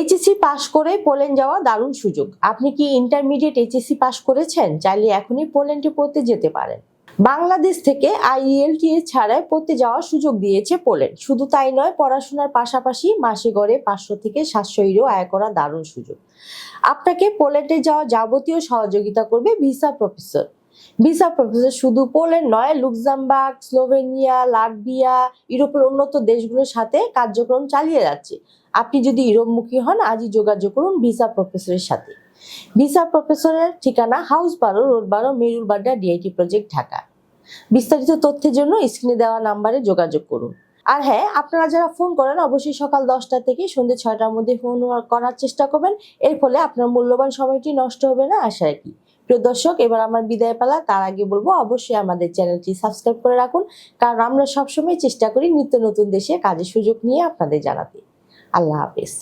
HSC পাশ করে Poland যাওয়া দারুণ সুযোগ। আপনি কি ইন্টারমিডিয়েট এইচএসসি পাশ করেছেন? চাইলে এখনই পোল্যান্ডে পড়তে যেতে পারেন। বাংলাদেশ থেকে আইএলটিএস ছাড়াই পড়তে যাওয়ার সুযোগ দিয়েছে পোল্যান্ড শুধু তাই নয়, পড়াশোনার পাশাপাশি মাসে গড়ে পাঁচশো থেকে সাতশো ইউরো আয় করা দারুণ সুযোগ। আপনাকে পোল্যান্ডে যাওয়া যাবতীয় সহযোগিতা করবে ভিসা প্রফেসর। ভিসা প্রফেসর শুধু পোল্যান্ড নয় লুক্সামবার্গ স্লোভেনিয়া লাটভিয়া ইউরোপের উন্নত দেশগুলোর সাথে কার্যক্রম চালিয়ে যাচ্ছে। আপনি যদি ইউরোপমুখী হন, আজই যোগাযোগ করুন ভিসা প্রফেসরের সাথে। ভিসা প্রফেসরের ঠিকানা হাউস বারো রোড বারো মেরুরবাড্ডা ডিআইটি প্রজেক্ট ঢাকা বিস্তারিত তথ্যের জন্য স্ক্রিনে দেওয়া নাম্বারে যোগাযোগ করুন। আর হ্যাঁ আপনারা যারা ফোন করেন, অবশ্যই সকাল দশটা থেকে সন্ধ্যে ছয়টার মধ্যে ফোন করার চেষ্টা করবেন। এর ফলে আপনার মূল্যবান সময়টি নষ্ট হবে না, আশা রাখি। প্রিয় দর্শক, এবার আমার বিদায় পালা। তার আগে বলব, অবশ্যই আমাদের চ্যানেলটি সাবস্ক্রাইব করে রাখুন, কারণ আমরা সবসময় চেষ্টা করি নিত্য নতুন দেশে কাজের সুযোগ নিয়ে আপনাদের জানাতে। আল্লাহ হাফেজ।